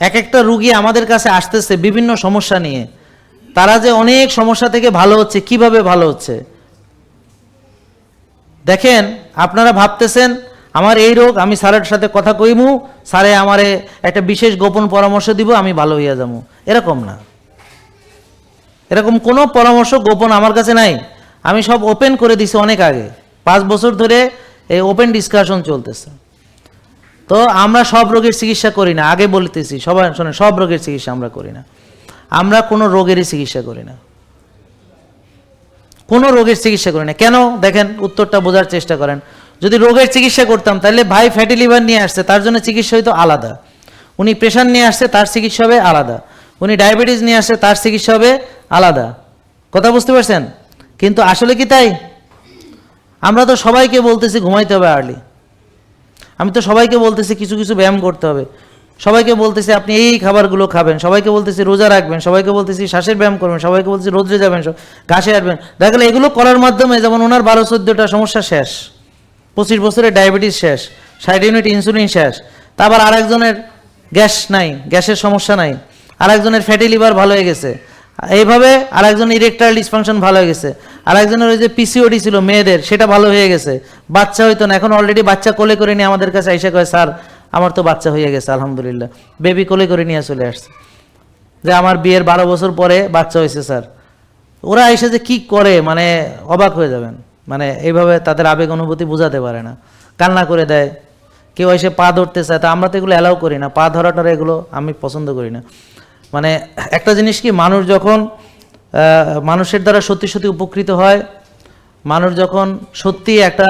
এক একটা রুগী আমাদের কাছে আসতেছে বিভিন্ন সমস্যা নিয়ে। তারা যে অনেক সমস্যা থেকে ভালো হচ্ছে, কীভাবে ভালো হচ্ছে? দেখেন, আপনারা ভাবতেছেন, আমার এই রোগ, আমি স্যারের সাথে কথা কইমু, স্যারে আমারে একটা বিশেষ গোপন পরামর্শ দিব, আমি ভালো হইয়া যাব। এরকম না। এরকম কোনো পরামর্শ গোপন আমার কাছে নাই। আমি সব ওপেন করে দিছি অনেক আগে। পাঁচ বছর ধরে এই ওপেন ডিসকাশন চলতেছে। তো আমরা সব রোগের চিকিৎসা করি না। আগে বলতেছি, সবাই শোনেন, সব রোগের চিকিৎসা আমরা করি না। আমরা কোনো রোগেরই চিকিৎসা করি না। কোনো রোগের চিকিৎসা করি না। কেন? দেখেন, উত্তরটা বোঝার চেষ্টা করেন। যদি রোগের চিকিৎসা করতাম, তাহলে ভাই ফ্যাটি লিভার নিয়ে আসছে, তার জন্য চিকিৎসা হয়তো আলাদা। উনি প্রেশার নিয়ে আসছে, তার চিকিৎসা হবে আলাদা। উনি ডায়াবেটিস নিয়ে আসছে, তার চিকিৎসা হবে আলাদা। কথা বুঝতে পারছেন? কিন্তু আসলে কি তাই? আমরা তো সবাইকে বলতেছি ঘুমাইতে হবে আর্লি আমি তো সবাইকে বলতেছি কিছু কিছু ব্যায়াম করতে হবে। সবাইকে বলতেছি আপনি এই খাবারগুলো খাবেন, সবাইকে বলতেছি রোজা রাখবেন, সবাইকে বলতেছি শ্বাসের ব্যায়াম করবেন, সবাইকে বলতেছি রোদ্রে যাবেন ঘাসে আসবেন দেখা গেলো এগুলো করার মাধ্যমে যেমন ওনার বারো চোদ্দোটা সমস্যা শেষ, পঁচিশ বছরের ডায়াবেটিস শেষ, ষাট ইউনিট ইনসুলিন শেষ তারপর আরেকজনের গ্যাস নাই, গ্যাসের সমস্যা নাই, আরেকজনের ফ্যাটি লিভার ভালো হয়ে গেছে। এইভাবে আরেকজন ইরেকটাইল ডিসফাংশন ভালো হয়ে গেছে। আরেকজনের ওই যে পিসিওডি ছিল, মেয়েদের, সেটা ভালো হয়ে গেছে। বাচ্চা হইতো না, এখন অলরেডি বাচ্চা কোলে করে নিয়ে আমাদের কাছে এসে কয়, স্যার, আমার তো বাচ্চা হয়ে গেছে, আলহামদুলিল্লাহ। বেবি কোলে করে নিয়ে চলে আসছে। যে আমার বিয়ের বারো বছর পরে বাচ্চা হয়েছে, স্যার। ওরা এসে যে কি করে মানে অবাক হয়ে যাবেন। মানে এইভাবে তাদের আবেগ অনুভূতি বোঝাতে পারে না। কান্না করে দেয়। কেউ এসে পা ধরতে চায়, তা আমরা তো এগুলো অ্যালাউ করি না। পা ধরাটার এগুলো আমি পছন্দ করি না। মানে একটা জিনিস কি, মানুষ যখন মানুষের দ্বারা সত্যি সত্যি উপকৃত হয়, মানুষ যখন সত্যি একটা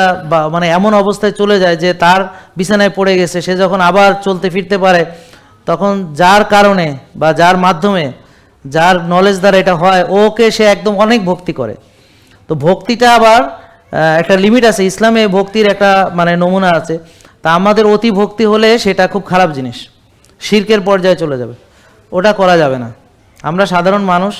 মানে এমন অবস্থায় চলে যায় যে তার বিছানায় পড়ে গেছে, সে যখন আবার চলতে ফিরতে পারে, তখন যার কারণে বা যার মাধ্যমে, যার নলেজ দ্বারা এটা হয়, ওকে সে একদম অনেক ভক্তি করে। তো ভক্তিটা আবার একটা লিমিট আছে, ইসলামে ভক্তির একটা মানে নমুনা আছে। তা আমাদের অতি ভক্তি হলে সেটা খুব খারাপ জিনিস। শির্কের পর্যায়ে চলে যাবে। ওটা করা যাবে না। আমরা সাধারণ মানুষ,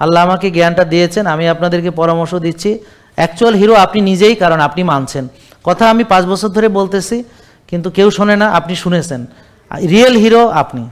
আল্লাহ আমাকে জ্ঞানটা দিয়েছেন, আমি আপনাদেরকে পরামর্শ দিচ্ছি। অ্যাকচুয়াল হিরো আপনি নিজেই, কারণ আপনি মানছেন। কথা আমি পাঁচ বছর ধরে বলতেছি, কিন্তু কেউ শোনে না, আপনি শুনেছেন। রিয়েল হিরো আপনি।